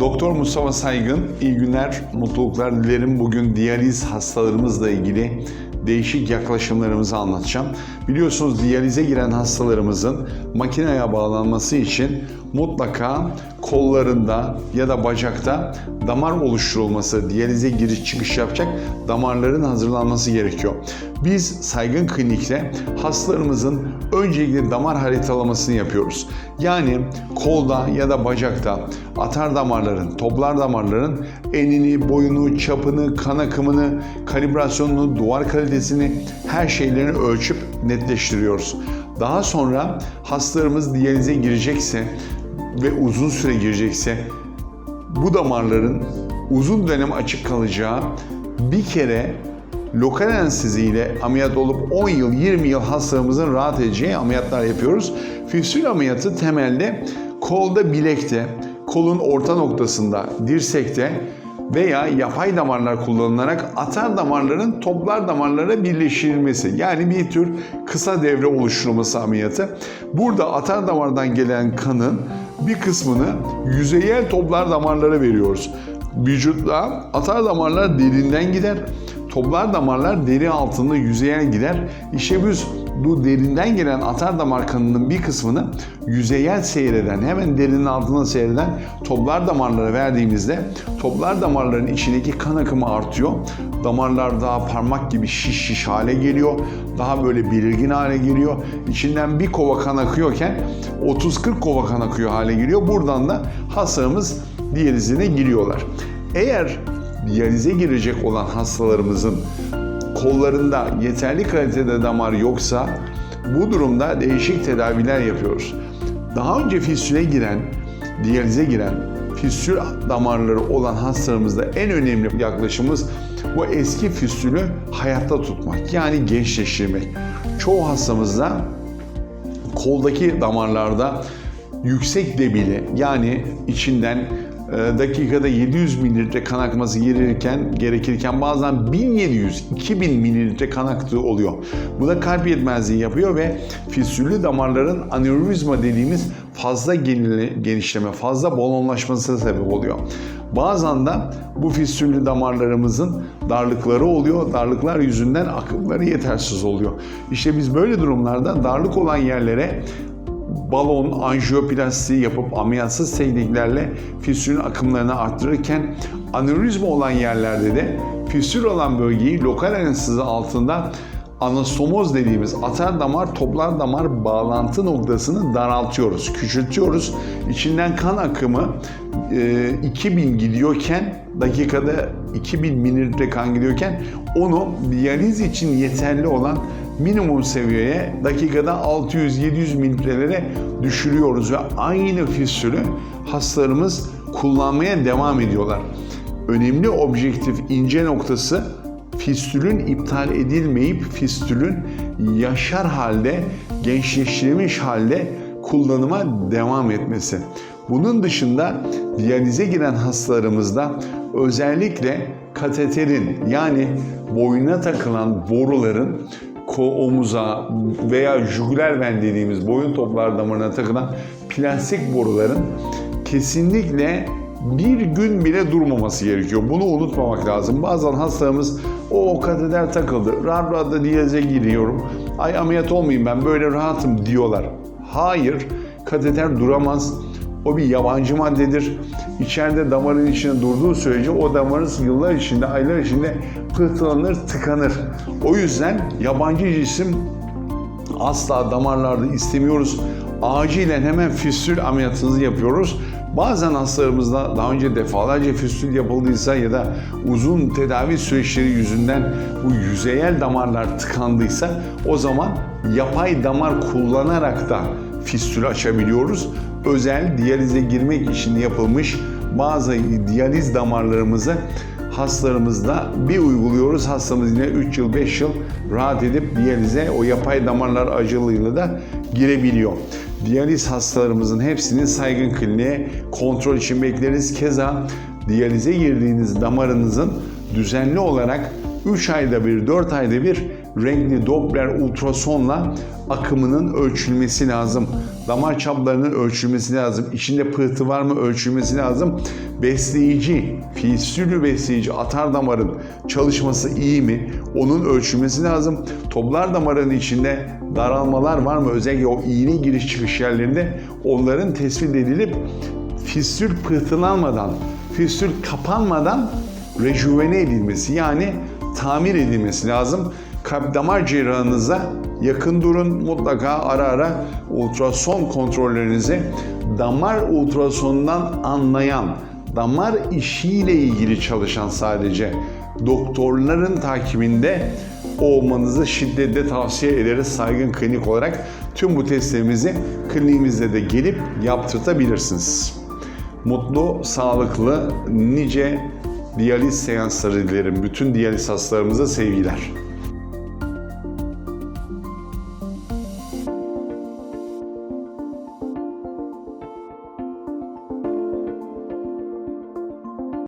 Doktor Mustafa Saygın, iyi günler, mutluluklar dilerim. Bugün diyaliz hastalarımızla ilgili değişik yaklaşımlarımızı anlatacağım. Biliyorsunuz diyalize giren hastalarımızın makineye bağlanması için mutlaka kollarında ya da bacakta damar oluşturulması, diyalize giriş çıkış yapacak damarların hazırlanması gerekiyor. Biz Saygın Klinik'te hastalarımızın öncelikle damar haritalamasını yapıyoruz. Yani kolda ya da bacakta atar damarların, toplar damarların enini, boyunu, çapını, kan akımını, kalibrasyonunu, duvar kalitesini, her şeylerini ölçüp netleştiriyoruz. Daha sonra hastalarımız diyalize girecekse ve uzun süre girecekse bu damarların uzun dönem açık kalacağı bir kere lokal anesteziyle ameliyat olup 10 yıl 20 yıl hastalarımızın rahat edeceği ameliyatlar yapıyoruz. Fistül ameliyatı temelde kolda bilekte, kolun orta noktasında, dirsekte veya yapay damarlar kullanılarak atar damarların toplar damarlara birleştirilmesi. Yani bir tür kısa devre oluşturulması ameliyatı. Burada atar damardan gelen kanın bir kısmını yüzeyel toplar damarlara veriyoruz. Vücutta atar damarlar derinden gider. Toplar damarlar deri altında yüzeyel gider. İşte biz bu derinden gelen atar damar kanının bir kısmını yüzeyel seyreden, hemen derinin altında seyreden toplar damarlara verdiğimizde toplar damarların içindeki kan akımı artıyor. Damarlar daha parmak gibi şiş şiş hale geliyor. Daha böyle belirgin hale geliyor. İçinden bir kova kan akıyorken 30-40 kova kan akıyor hale geliyor. Buradan da hastamız diyalizine giriyorlar. Eğer diyalize girecek olan hastalarımızın kollarında yeterli kalitede damar yoksa bu durumda değişik tedaviler yapıyoruz. Daha önce fistüle giren, diyalize giren fistül damarları olan hastalarımızda en önemli yaklaşımımız bu eski fistülü hayatta tutmak. Yani gençleştirmek. Çoğu hastamızda koldaki damarlarda yüksek debili yani içinden dakikada 700 mililitre kan akması gerekirken, gerekirken bazen 1700-2000 mililitre kan aktığı oluyor. Bu da kalp yetmezliği yapıyor ve fistüllü damarların aneurizma dediğimiz fazla genişleme, fazla balonlaşmasına sebep oluyor. Bazen de bu fistüllü damarlarımızın darlıkları oluyor. Darlıklar yüzünden akımları yetersiz oluyor. İşte biz böyle durumlarda darlık olan yerlere balon, anjiyoplasti yapıp ameliyatsız tekniklerle fistülün akımlarını arttırırken aneurizma olan yerlerde de fistül olan bölgeyi lokal anestezi altında anastomoz dediğimiz atar damar toplar damar bağlantı noktasını daraltıyoruz, küçültüyoruz. İçinden kan akımı e, 2000 gidiyorken dakikada 2000 mililitre kan gidiyorken onu diyaliz için yeterli olan minimum seviyeye dakikada 600-700 mililitrelere düşürüyoruz ve aynı fistülü hastalarımız kullanmaya devam ediyorlar. Önemli objektif ince noktası fistülün iptal edilmeyip fistülün yaşar halde, gençleştirilmiş halde kullanıma devam etmesi. Bunun dışında diyalize giren hastalarımızda özellikle kateterin yani boyuna takılan boruların omuza veya jugüler ven dediğimiz boyun toplar damarına takılan plastik boruların kesinlikle bir gün bile durmaması gerekiyor. Bunu unutmamak lazım. Bazen hastalarımız o kateter takıldı. Rahat rahat da diyalize giriyorum. Ay ameliyat olmayayım ben böyle rahatım diyorlar. Hayır. Kateter duramaz. O bir yabancı maddedir. İçeride damarın içinde durduğu sürece o damarın yıllar içinde, aylar içinde pıhtılanır, tıkanır. O yüzden yabancı cisim asla damarlarda istemiyoruz. Acilen hemen fistül ameliyatınızı yapıyoruz. Bazen hastalarımızda daha önce defalarca fistül yapıldıysa ya da uzun tedavi süreçleri yüzünden bu yüzeyel damarlar tıkandıysa o zaman yapay damar kullanarak da fistül açabiliyoruz. Özel diyalize girmek için yapılmış bazı diyaliz damarlarımızı hastalarımızda bir uyguluyoruz. Hastamız yine 3 yıl 5 yıl rahat edip diyalize o yapay damarlar acılığıyla da girebiliyor. Diyaliz hastalarımızın hepsini saygın kliniğe kontrol için bekleriz. Keza diyalize girdiğiniz damarınızın düzenli olarak 3 ayda bir, 4 ayda bir renkli Doppler ultrasonla akımının ölçülmesi lazım. Damar çaplarının ölçülmesi lazım. İçinde pıhtı var mı ölçülmesi lazım. Besleyici, fistülü besleyici atar damarın çalışması iyi mi? Onun ölçülmesi lazım. Toplar damarın içinde daralmalar var mı? Özellikle o iğne giriş çıkış yerlerinde onların tespit edilip fistül pıhtılanmadan, fistül kapanmadan rejuvene edilmesi yani tamir edilmesi lazım. Kalp damar cerrahınıza yakın durun. Mutlaka ara ara ultrason kontrollerinizi damar ultrasonundan anlayan, damar işiyle ilgili çalışan sadece doktorların takibinde olmanızı şiddetle tavsiye ederiz saygın klinik olarak. Tüm bu testlerimizi kliniğimizde de gelip yaptırtabilirsiniz. Mutlu, sağlıklı, nice diyaliz seansları dilerim. Bütün diyaliz hastalarımıza sevgiler.